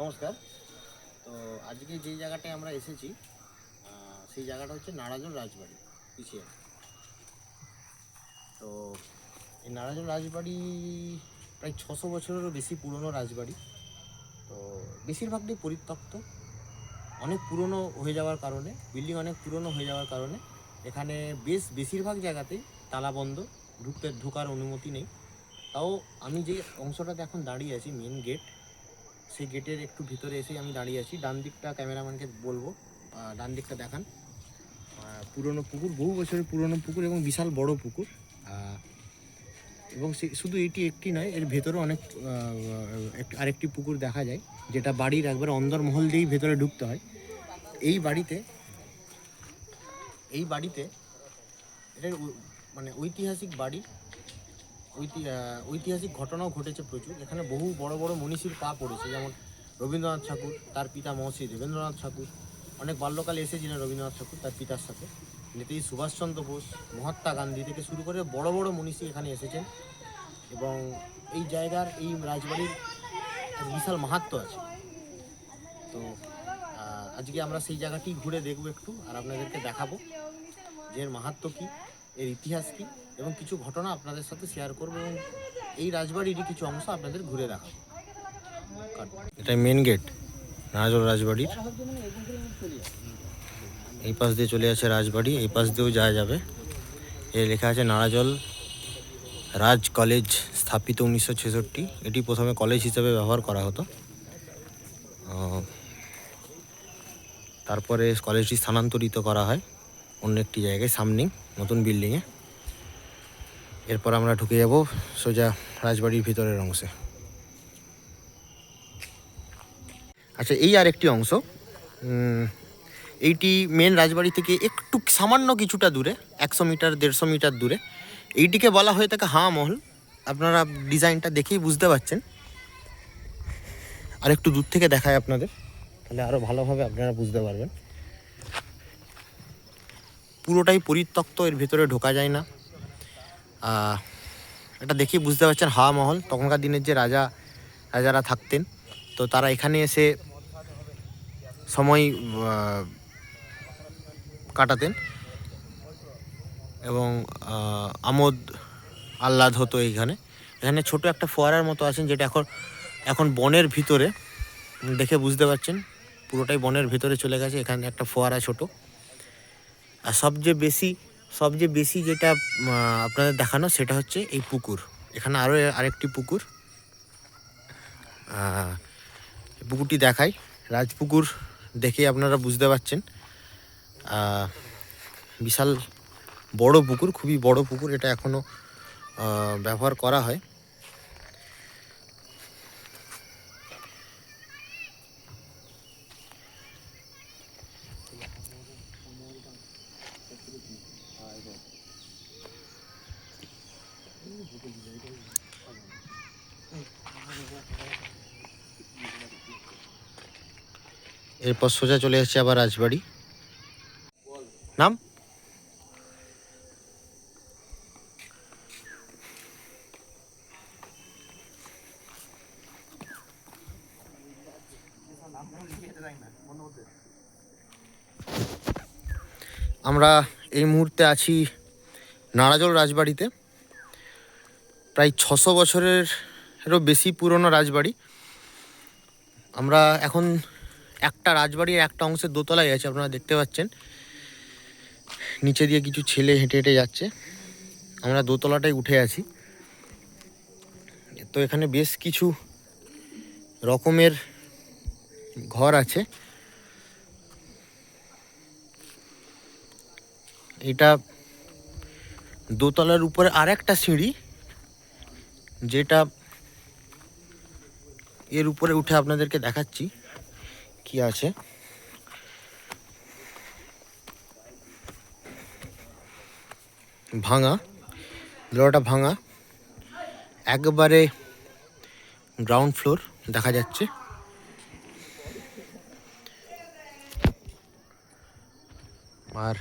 নমস্কার। তো আজকে যেই জায়গাটায় আমরা এসেছি সেই জায়গাটা হচ্ছে নারাজল রাজবাড়ি, পিছিয়ে। তো এই নারাজল রাজবাড়ি প্রায় ছশো বছরেরও বেশি পুরনো রাজবাড়ি। তো বেশিরভাগটাই পরিত্যক্ত, অনেক পুরনো হয়ে যাওয়ার কারণে বিল্ডিং অনেক পুরনো হয়ে যাওয়ার কারণে, এখানে বেশ বেশিরভাগ জায়গাতেই তালা বন্ধ, ঢুকতে, ঢোকার অনুমতি নেই। তাও আমি যে অংশটাতে এখন দাঁড়িয়ে আছি মেন গেট সেই গেটের একটু ভিতরে এসেই আমি দাঁড়িয়ে আছি। ডান দিকটা ক্যামেরাম্যানকে বলব ডান দিকটা দেখান। পুরনো পুকুর, বহু বছরের পুরনো পুকুর এবং বিশাল বড় পুকুর। এবং শুধু এটি একটি নয়, এর ভেতরে অনেক আরেকটি পুকুর দেখা যায়, যেটা বাড়ির একবার অন্দরমহল দিয়েই ভেতরে ঢুকতে হয়। এই বাড়িতে এই বাড়িতে এটার ঐ- মানে ঐতিহাসিক বাড়ি। ঐতিহাসিক ঘটনাও ঘটেছে প্রচুর। এখানে বহু বড় বড় মনীষীর পা পড়েছে, যেমন রবীন্দ্রনাথ ঠাকুর, তার পিতা মহর্ষি দেবেন্দ্রনাথ ঠাকুর, অনেক বাল্যকালে এসেছিলেন রবীন্দ্রনাথ ঠাকুর, তার পিতার সাথে। নেতাজি সুভাষচন্দ্র বোস, মহাত্মা গান্ধী থেকে শুরু করে বড় বড় মনীষী এখানে এসেছেন এবং এই জায়গার, এই রাজবাড়ির বিশাল মাহাত্ম আছে। তো আজকে আমরা সেই জায়গাটি ঘুরে দেখব একটু, আর আপনাদেরকে দেখাবো যে এর মাহাত্ম কী, এর ইতিহাস কী এবং কিছু ঘটনা আপনাদের সাথে শেয়ার করব এবং এই রাজবাড়িরই কিছু অংশ আপনাদের ঘুরে দেখাবো। এটা মেন গেট নারাজল রাজবাড়ির। এই পাশ দিয়ে চলে আছে রাজবাড়ি, এই পাশ দিয়েও যাওয়া যাবে। এ লেখা আছে, নারাজল রাজ কলেজ স্থাপিত উনিশশো ছেষট্টি। এটি প্রথমে কলেজ হিসেবে ব্যবহার করা হতো। তারপরে কলেজটি স্থানান্তরিত করা হয় অন্য একটি জায়গায় সামনে নতুন বিল্ডিংয়ে এরপর আমরা ঢুকে যাব সোজা রাজবাড়ির ভিতরের অংশে। আচ্ছা এই আর একটি অংশ এইটি মেন রাজবাড়ি থেকে একটু সামান্য কিছুটা দূরে, একশো মিটার, দেড়শো মিটার দূরে। এইটিকে বলা হয়ে থাকে হাঁ মহল। আপনারা ডিজাইনটা দেখেই বুঝতে পারছেন। আর একটু দূর থেকে দেখায় আপনাদের, তাহলে আরও ভালোভাবে আপনারা বুঝতে পারবেন। পুরোটাই পরিত্যক্ত, এর ভেতরে ঢোকা যায় না। এটা দেখেই বুঝতে পারছেন হাওয়া মহল। তখনকার দিনের যে রাজা, রাজারা থাকতেন, তো তারা এখানে এসে সময় কাটাতেন। এবং আমোদ আহ্লাদ হতো এইখানে। এখানে ছোট একটা ফোয়ারার মতো আছেন যেটা এখন এখন বনের ভিতরে, দেখে বুঝতে পারছেন। পুরোটাই বনের ভিতরে চলে গেছে। এখানে একটা ফোয়ারা ছোট। আর সবচেয়ে বেশি সবচেয়ে বেশি যেটা আপনাদের দেখানো সেটা হচ্ছে এই পুকুর। এখানে আরও আরেকটি পুকুর। পুকুরটি দেখাই। রাজপুকুর দেখে আপনারা বুঝতে পারছেন। বিশাল বড় পুকুর, খুবই বড় পুকুর। এটা এখনও ব্যবহার করা হয়। এরপর সোজা চলে এসেছে আবার রাজবাড়ি। নাম? আমরা এই মুহূর্তে আছি নারাজল রাজবাড়িতে। প্রায় ছশো বছরেরও বেশি পুরনো রাজবাড়ি। আমরা এখন একটা রাজবাড়ির একটা অংশের দোতলায় আছে, আপনারা দেখতে পাচ্ছেন। নিচে দিয়ে কিছু ছেলে হেঁটে হেঁটে যাচ্ছে। আমরা দোতলাটাই উঠে আছি। তো এখানে বেশ কিছু রকমের ঘর আছে। এটা দোতলার উপরে আর একটা সিঁড়ি, যেটা এর উপরে উঠে আপনাদেরকে দেখাচ্ছি। কি আছে? ভাঙা দোলাটা ভাঙা একবারে গ্রাউন্ড ফ্লোর দেখা যাচ্ছে। আর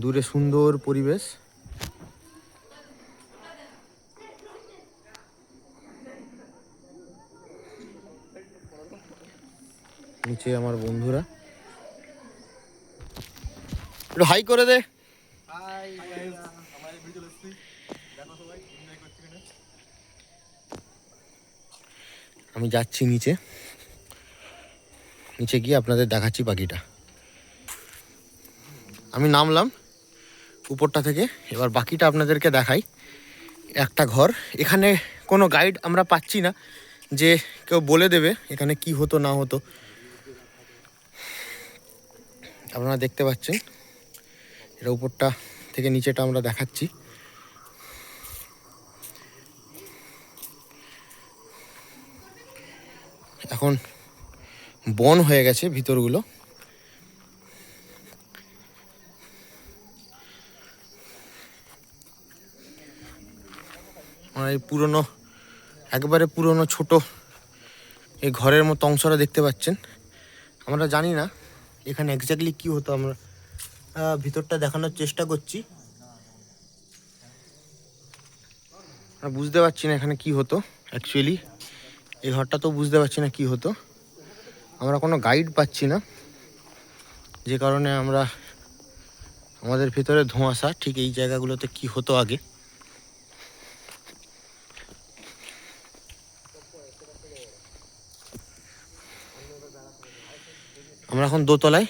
দূরে সুন্দর পরিবেশ। নিচে আমার বন্ধুরা। একটু হাই করে দে। আমি যাচ্ছি নিচে। নিচে গিয়ে আপনাদের দেখাচ্ছি বাকিটা। আমি নামলাম উপরটা থেকে। এবার বাকিটা আপনাদেরকে দেখাই। একটা ঘর। এখানে কোনো গাইড আমরা পাচ্ছি না যে কেউ বলে দেবে এখানে কি হতো না হতো। আপনারা দেখতে পাচ্ছেন। এটা উপরটা থেকে নিচেটা আমরা দেখাচ্ছি। এখন বন হয়ে গেছে ভিতরগুলো। এই পুরনো, একবারে পুরনো ছোট এই ঘরের মতো অংশটা দেখতে পাচ্ছেন। আমরা জানি না এখানে এক্স্যাক্টলি কি হতো আমরা ভিতরটা দেখানোর চেষ্টা করছি। বুঝতে পারছি না এখানে কি হতো অ্যাকচুয়ালি এই ঘরটা তো বুঝতে পারছি না কি হতো। আমরা কোনো গাইড পাচ্ছি না। যে কারণে আমরা আমাদের ভিতরে ধোঁয়াশা, ঠিক এই জায়গাগুলোতে কি হতো আগে। আমরা এখন দোতলায়।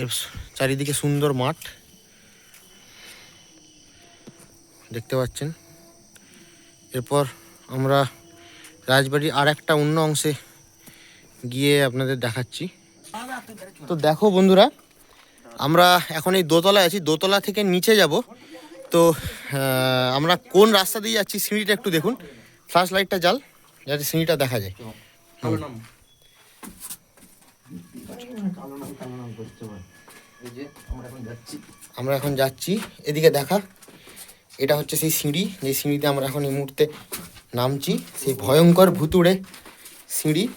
এর চারিদিকে সুন্দর মাঠ। দেখতে পাচ্ছেন। এরপর আমরা রাজবাড়ির আর একটা অন্য অংশে গিয়ে আপনাদের দেখাচ্ছি। তো দেখো বন্ধুরা, আমরা এখন এই দোতলায় আছি। দোতলা থেকে নিচে যাব। তো আমরা কোন রাস্তা দিয়ে যাচ্ছি সিঁড়িটা একটু দেখুন। ফ্ল্যাশ লাইটটা জাল যাতে সিঁড়িটা দেখা যায়। আমরা এখন যাচ্ছি। এদিকে দেখা। এটা হচ্ছে সেই সিঁড়ি। যে সিঁড়িতে আমরা এখন এই মুহূর্তে নামছি, সেই ভয়ঙ্কর ভুতুড়ে সিঁড়ি।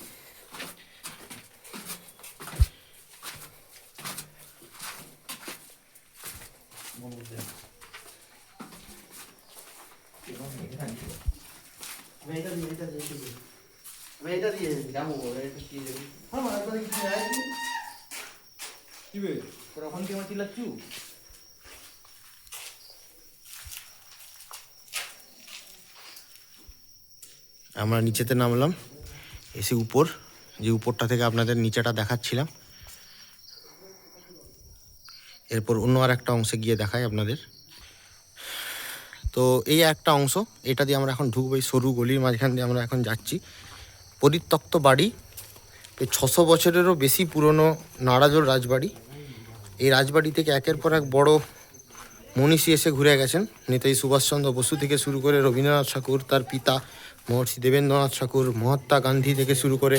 এটা কি? যাবি আমার নিচেতে নামলাম, এসে উপর, যে উপরটা থেকে আপনাদের নিচেটা দেখাচ্ছিলাম। এরপর অন্য আর একটা অংশে গিয়ে দেখাই আপনাদের। তো এই একটা অংশ, এটা দিয়ে আমরা এখন ঢুকবো এই সরু গলির মাঝখান দিয়ে আমরা এখন যাচ্ছি। পরিত্যক্ত বাড়ি ছশো বছরেরও বেশি পুরনো নাড়াজোর রাজবাড়ি। এই রাজবাড়ি থেকে একের পর এক বড় মনীষী এসে ঘুরে গেছেন। নেতাজি সুভাষচন্দ্র বসু থেকে শুরু করে রবীন্দ্রনাথ ঠাকুর, তার পিতা মহর্ষি দেবেন্দ্রনাথ ঠাকুর, মহাত্মা গান্ধী থেকে শুরু করে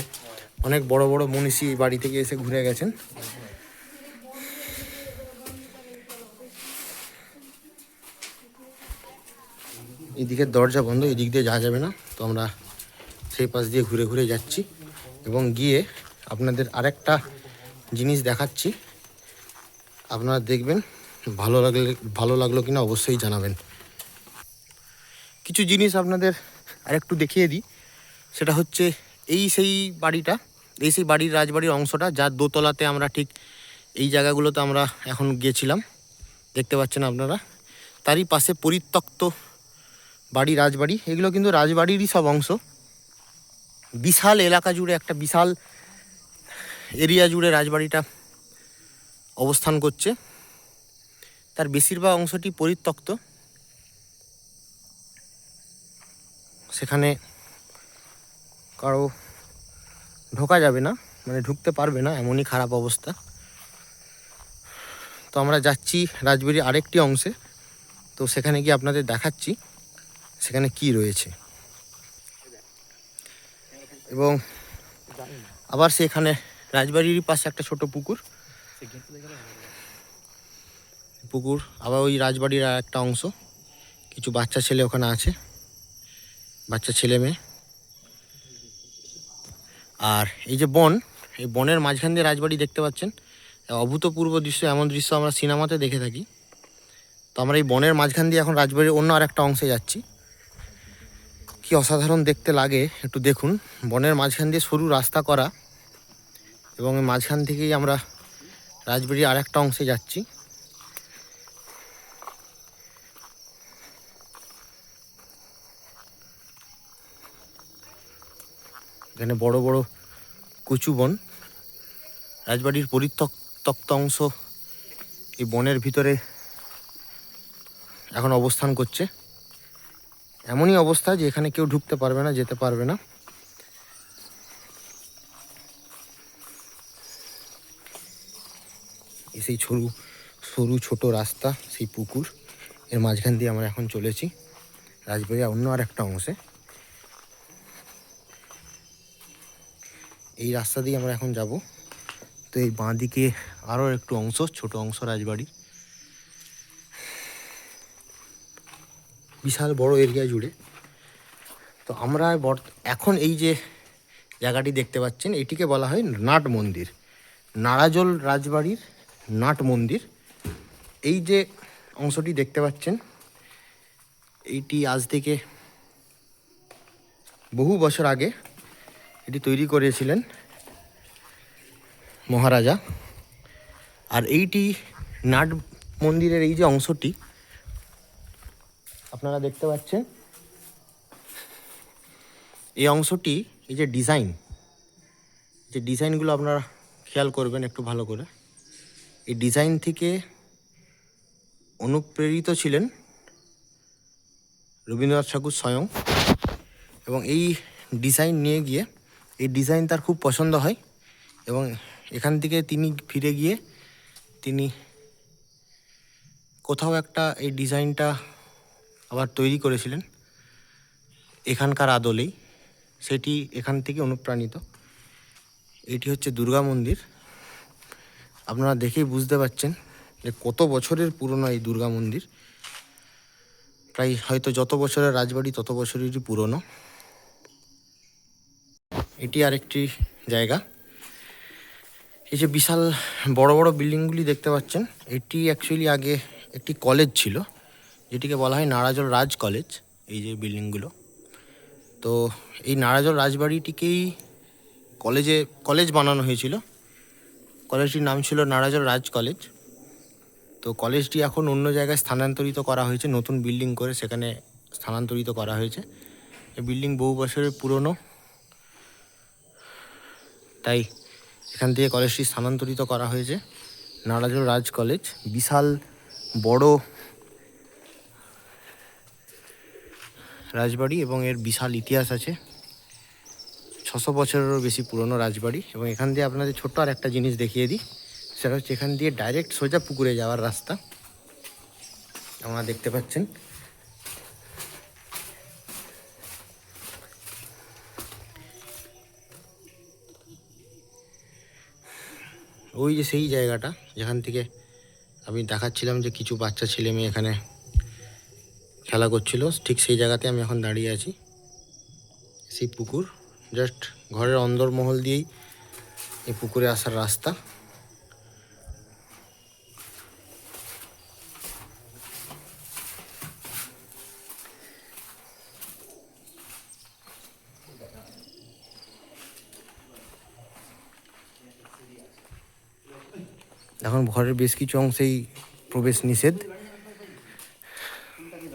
অনেক বড় বড় মনীষী এই বাড়ি থেকে এসে ঘুরে গেছেন। এদিকের দরজা বন্ধ, এদিক দিয়ে যাওয়া যাবে না। তো আমরা সেই পাশ দিয়ে ঘুরে ঘুরে যাচ্ছি এবং গিয়ে আপনাদের আরেকটা জিনিস দেখাচ্ছি। আপনারা দেখবেন, ভালো লাগলে, ভালো লাগল কিনা অবশ্যই জানাবেন। কিছু জিনিস আপনাদের আরেকটু দেখিয়ে দিই। সেটা হচ্ছে এই সেই বাড়িটা, এই সেই বাড়ির রাজবাড়ির অংশটা, যার দোতলাতে আমরা ঠিক এই জায়গাগুলোতে আমরা এখন গিয়েছিলাম দেখতে পাচ্ছেন আপনারা? তারই পাশে পরিত্যক্ত বাড়ি, রাজবাড়ি। এগুলো কিন্তু রাজবাড়িরই সব অংশ। বিশাল এলাকা জুড়ে, একটা বিশাল এরিয়া জুড়ে রাজবাড়িটা অবস্থান করছে। তার বেশিরভাগ অংশটি পরিত্যক্ত। সেখানে কারও ঢোকা যাবে না মানে ঢুকতে পারবে না, এমনই খারাপ অবস্থা। তো আমরা যাচ্ছি রাজবাড়ির আরেকটি অংশে। তো সেখানে গিয়ে আপনাদের দেখাচ্ছি, সেখানে কি রয়েছে। এবং আবার সেখানে রাজবাড়ির পাশে একটা ছোট পুকুর। পুকুর, আবার ওই রাজবাড়ির আর একটা অংশ। কিছু বাচ্চা ছেলে ওখানে আছে। বাচ্চা ছেলে মেয়ে। আর এই যে বন, এই বনের মাঝখান দিয়ে রাজবাড়ি দেখতে পাচ্ছেন। অভূতপূর্ব দৃশ্য, এমন দৃশ্য আমরা সিনেমাতে দেখে থাকি। তো আমরা এই বনের মাঝখান দিয়ে এখন রাজবাড়ির অন্য আর একটা অংশে যাচ্ছি। কি অসাধারণ দেখতে লাগে, একটু দেখুন। বনের মাঝখান দিয়ে সরু রাস্তা করা এবং মাঝখান থেকেই আমরা রাজবাড়ির আর একটা অংশে যাচ্ছি। এখানে বড় বড় কচু বন। রাজবাড়ির পরিত্যক্ত অংশ এই বনের ভিতরে এখন অবস্থান করছে। এমনই অবস্থা যে এখানে কেউ ঢুকতে পারবে না, যেতে পারবে না। সেই সরু সরু ছোট রাস্তা, সেই পুকুর। এর মাঝখান দিয়ে আমরা এখন চলেছি রাজবাড়ির অন্য আর একটা অংশে। এই রাস্তা দিয়ে আমরা এখন যাব। তো এই বাঁ দিকে আরও একটু অংশ, ছোট অংশ রাজবাড়ি। বিশাল বড় এরিয়া জুড়ে। তো আমরা এখন এই যে জায়গাটি দেখতে পাচ্ছেন, এটিকে বলা হয় নাট মন্দির। নারাজল রাজবাড়ির নাট মন্দির। এই যে অংশটি দেখতে পাচ্ছেন, এইটি আজ থেকে বহু বছর আগে এটি তৈরি করেছিলেন মহারাজা। আর এইটি নাট মন্দিরের এই যে অংশটি, আপনারা দেখতে পাচ্ছেন, এই অংশটি এই যে ডিজাইন, যে ডিজাইনগুলো আপনারা খেয়াল করবেন একটু ভালো করে। এই ডিজাইন থেকে অনুপ্রেরিত ছিলেন রবীন্দ্রনাথ ঠাকুর স্বয়ং এবং এই ডিজাইন নিয়ে গিয়ে, এই ডিজাইন তার খুব পছন্দ হয় এবং এখান থেকে তিনি ফিরে গিয়ে তিনি কোথাও একটা এই ডিজাইনটা আবার তৈরি করেছিলেন এখানকার আদলেই। সেটি এখান থেকে অনুপ্রাণিত। এটি হচ্ছে দুর্গা মন্দির। আপনারা দেখেই বুঝতে পারছেন যে কত বছরের পুরনো এই দুর্গা মন্দির। প্রায় হয়তো যত বছরের রাজবাড়ি, তত বছরেরই পুরনো। এটি আরেকটি জায়গা। এই যে বিশাল বড় বড় বিল্ডিংগুলি দেখতে পাচ্ছেন, এটি অ্যাকচুয়ালি আগে একটি কলেজ ছিল, যেটিকে বলা হয় নারাজল রাজ কলেজ এই যে বিল্ডিংগুলো। তো এই নারাজল রাজবাড়িটিকেই কলেজে কলেজ বানানো হয়েছিল। কলেজটির নাম ছিল নারাজল রাজ কলেজ। তো কলেজটি এখন অন্য জায়গায় স্থানান্তরিত করা হয়েছে, নতুন বিল্ডিং করে সেখানে স্থানান্তরিত করা হয়েছে। এই বিল্ডিং বহু বছরের পুরনো। তাই এখান থেকে কলেজটি স্থানান্তরিত করা হয়েছে নারাজল রাজ কলেজ। বিশাল, বড় রাজবাড়ি এবং এর বিশাল ইতিহাস আছে। ছশো বছরেরও বেশি পুরনো রাজবাড়ি এবং এখান দিয়ে আপনাদের ছোট্ট আর একটা জিনিস দেখিয়ে দিই। সেটা হচ্ছে এখান দিয়ে ডাইরেক্ট সোজা পুকুরে যাওয়ার রাস্তা। আপনারা দেখতে পাচ্ছেন। ওই যে সেই জায়গাটা, যেখান থেকে আমি দেখাচ্ছিলাম যে কিছু বাচ্চা ছেলে মেয়ে এখানে খেলা করছিল, ঠিক সেই জায়গাতে আমি এখন দাঁড়িয়ে আছি। সেই পুকুর। জাস্ট ঘরের অন্দরমহল দিয়েই এই পুকুরে আসার রাস্তা। এখন ঘরের বেশ কিছু অংশেই প্রবেশ নিষেধ।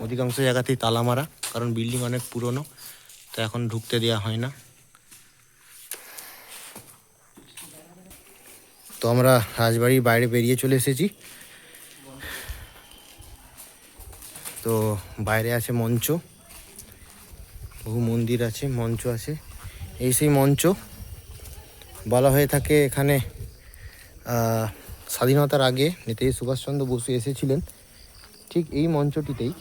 অধিকাংশ জায়গাতেই তালা মারা, কারণ বিল্ডিং অনেক পুরনো, তো এখন ঢুকতে দেওয়া হয় না। তো আমরা রাজবাড়ির বাইরে বেরিয়ে চলে এসেছি। তো বাইরে আছে মঞ্চ। বহু মন্দির আছে, মঞ্চ আছে। এই সেই মঞ্চ বলা হয়ে থাকে এখানে স্বাধীনতার আগে নেতাজি সুভাষচন্দ্র বসু এসেছিলেন। ঠিক এই মঞ্চটিতেই,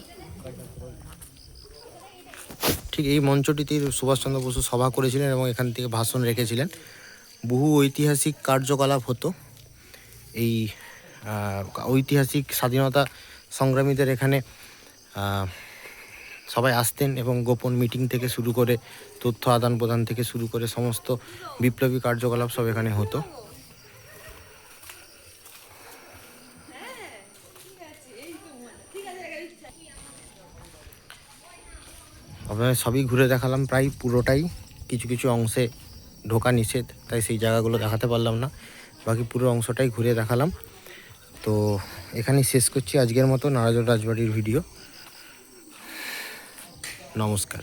ঠিক এই মঞ্চটিতেই সুভাষচন্দ্র বসু সভা করেছিলেন এবং এখান থেকে ভাষণ রেখেছিলেন। বহু ঐতিহাসিক কার্যকলাপ হতো। এই ঐতিহাসিক স্বাধীনতা সংগ্রামীদের এখানে সবাই আসতেন এবং গোপন মিটিং থেকে শুরু করে তথ্য আদান প্রদান থেকে শুরু করে সমস্ত বিপ্লবী কার্যকলাপ সব এখানে হতো। আপনাদের সবই ঘুরে দেখালাম, প্রায় পুরোটাই, কিছু কিছু অংশে ঢোকা নিষেধ, তাই সেই জায়গাগুলো দেখাতে পারলাম না। বাকি পুরো অংশটাই ঘুরে দেখালাম। তো এখানেই শেষ করছি আজকের মতো নারাজ রাজবাড়ির ভিডিও। নমস্কার।